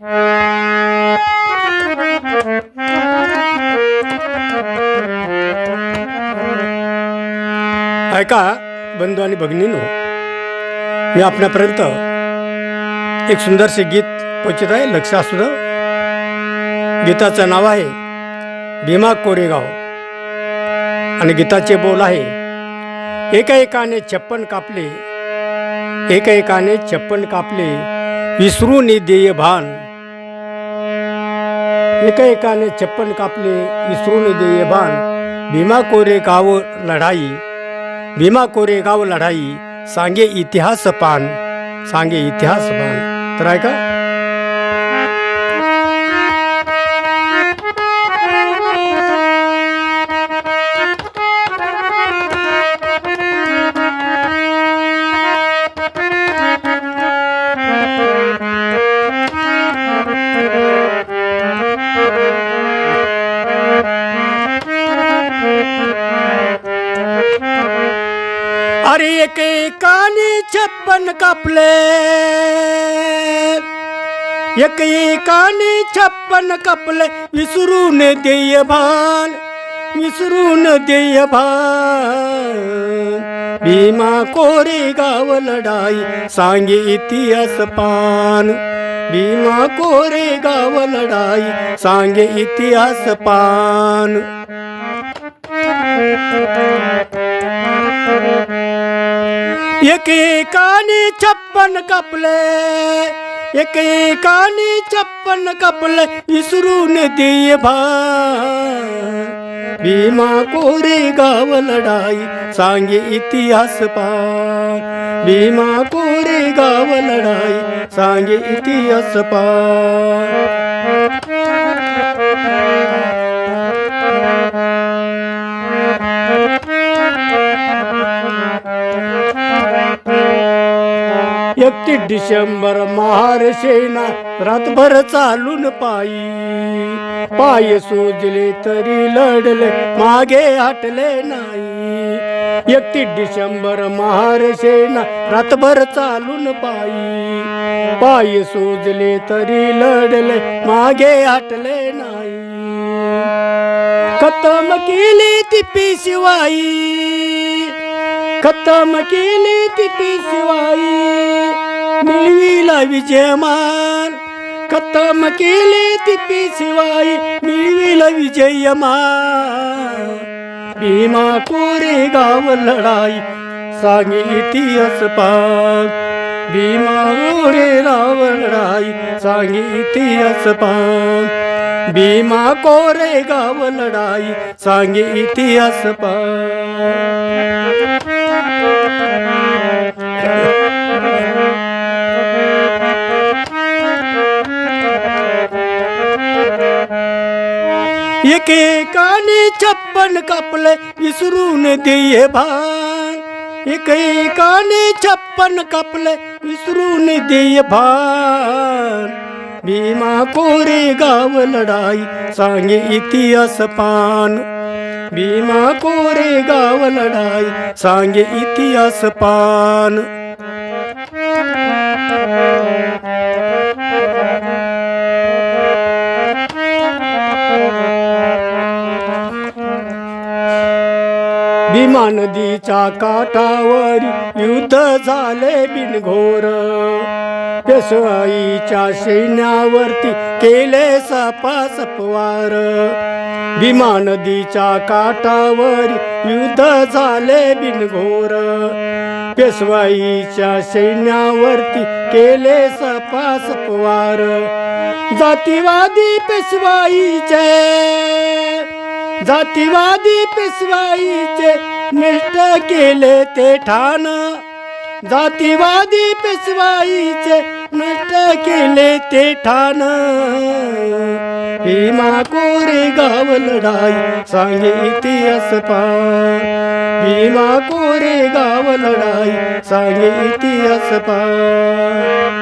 ऐका बंधू आणि भगिनीनो मी आपल्यापर्यंत एक सुंदरसे गीत पोचत आहे लक्ष असू गीताचं नाव आहे भीमा कोरेगाव. आणि गीताचे बोल आहे एका एकाने छप्पन कापले एका एकाने छप्पन कापले विसरून देय भान. एका एकाने छप्पन कापले इसरून देय बाण. भीमा कोरेगाव लढाई. भीमा कोरेगाव लढाई. सांगे इतिहास पान. सांगे इतिहास पान. तर ऐका अरे एक एकाने छप्पन कापले। एक एकाने छप्पन कापले विसरून देय भान विसरून देय भान। भीमा कोरे गाव लढाई सांगे इतिहास पान। भीमा कोरे गाव लढाई सांगे इतिहास पान। एकेकाने छप्पन कपले एकेकाने छप्पन कपले विसरून दे भीमा कोरे गाव लढाई सांगे इतिहास पार. भीमा कोरे गाव लढाई सांगे इतिहास पार. एकतीस डिसेंबर महार सेना रातभर चालून पायी. पाय सोजले तरी लढले मागे हटले नाही. एकतीस डिसेंबर महार सेना रातभर चालून पायी. पाय सोजले तरी लढले मागे हटले नाही. खतम केली ती शिवाई. खतम केली ती शिवाई. मिळविला विजयमान. खतम केले ती शिवाई. मिळविला विजयमान. भीमा कोरे गाव लढाई. सांगे इतिहास पाक. भीमा कोरे गाव लढाई. सांगे इतिहास पाक. भीमा कोरे गाव लढाई. सांगे इतिहास एकेकाने छप्पन कापले विसरून देय भान. एकेकाने छप्पन कापले विसरून देय भान. भीमा कोरे गाव लढाई सांगे इतिहास पान. भीमा कोरे गाव लढाई सांगे इतिहास पान. भीमा नदीच्या काठावर युद्ध झाले बिनघोर. पेशवाईच्या सैन्यावरती केले सपासपवार भीमा नदीच्या काठावर युद्ध झाले बिनघोर. पेशवाईच्या सैन्यावरती केले सपासपवार जातीवादी पेशवाईचे जातीवादी पेशवाईचे निष्ठ केले ते ठाण. जातीवादी पिसवाईचे नष्ट केले ते ठाण. भीमा कोरे गाव लढाई सांगे इतिहास पार. भीमा कोरे गाव लढाई सांगे इतिहास पार.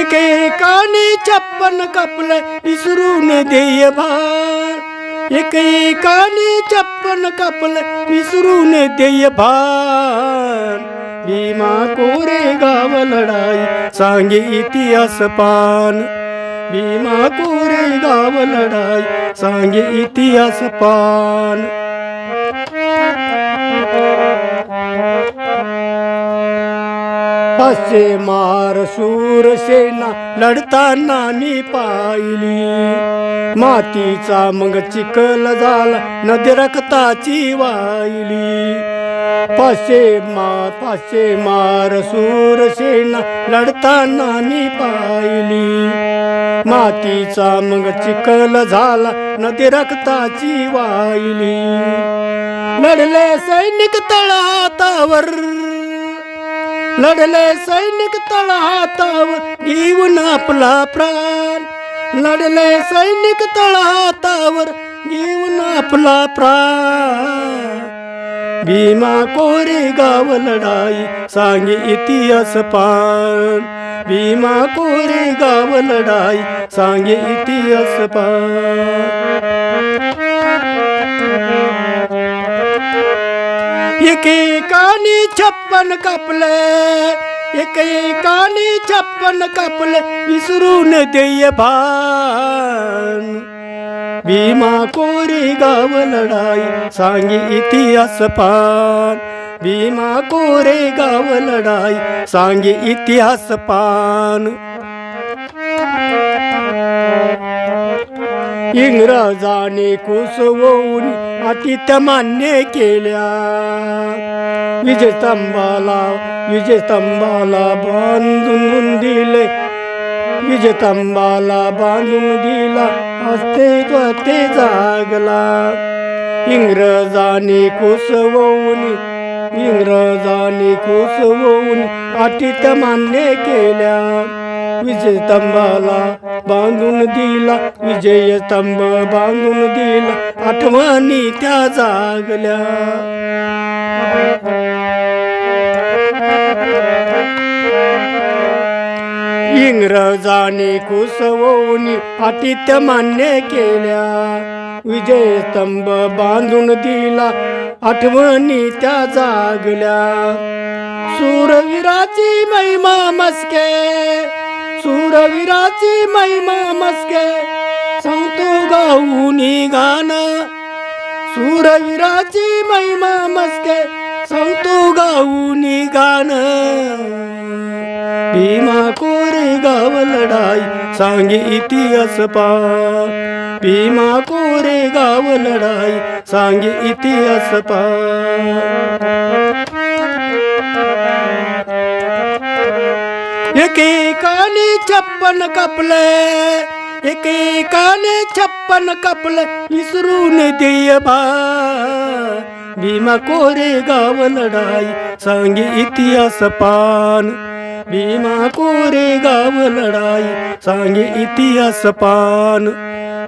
एक एकाने छप्पन कपले विसरून देय भार एक एकाने चप्पन कपले विसरून देय भान. भीमा कोरेगाव लढाई सांगे इतिहास पान. भीमा कोरेगाव लढाई सांगे इतिहास पान. पाचशे मार शूर सेना लढताना मी पाहिली. मातीचा मग चिखल झाला नदी रक्ताची वाहिली. पाचशे मा पाचशे मार सूर सेना लढताना मी पाहिली. मातीचा मग चिखल झाला नदी रक्ताची वाहिली. लढले सैनिक तळातावर लढले सैनिक तळहातावर घेऊन आपला प्राण. लढले सैनिक तळहातावर घेऊन आपला प्राण. भीमा कोरेगाव लढाई सांगे इतिहास पान. भीमा कोरेगाव लढाई सांगे इतिहास पान. एकेकानी छप्पन कापले एकेकानी छप्पन कापले विसरून देय भान. भीमा कोरेगाव लढाई सांगे इतिहास पान. भीमा कोरेगाव लढाई सांगे इतिहास पान. इंग्रजाने कोसवून अतित मान्य केल्या. विजयस्तंभाला विजयस्तंभाला बांधून दिले. विजयस्तंभाला बांधून दिला असते ते जागला. इंग्रजाने कोसवून इंग्रजाने कोसवून अटीत मान्य केल्या. विजयस्तंभाला बांधून दिला विजयस्तंभ बांधून दिला आठवणी त्या जागल्या. इंग्रजाने कुसवून आतिथ्य मान्य केल्या. विजयस्तंभ बांधून दिला आठवणी त्या जागल्या. सूरवीराची महिमा मस्के सूरवीराची महिमा मस्के सांगतो गाऊनी गाण सूरवीराची महिमा मस्के सांगतो गाऊनी गाण भीमा कोरेगाव लढाई सांगे इतिहास पा. भीमा कोरेगाव लढाई सांगे इतिहास पा. एकेकाने छप्पन कपले एकेकाने छप्पन कपले विसरून देय भा भीमा कोरेगाव लढाई सांगे इतिहास पान. भीमा कोरेगाव लढाई सांगे इतिहास पान.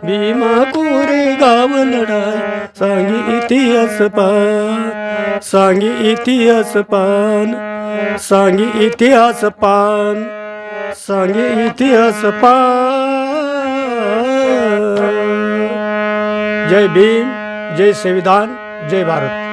भीमा कोरेगाव लढाई सांगे इतिहास पान. सांगे इतिहास पान. सांगी इतिहास पान सांगी इतिहास पान. जय भीम जय संविधान जय भारत.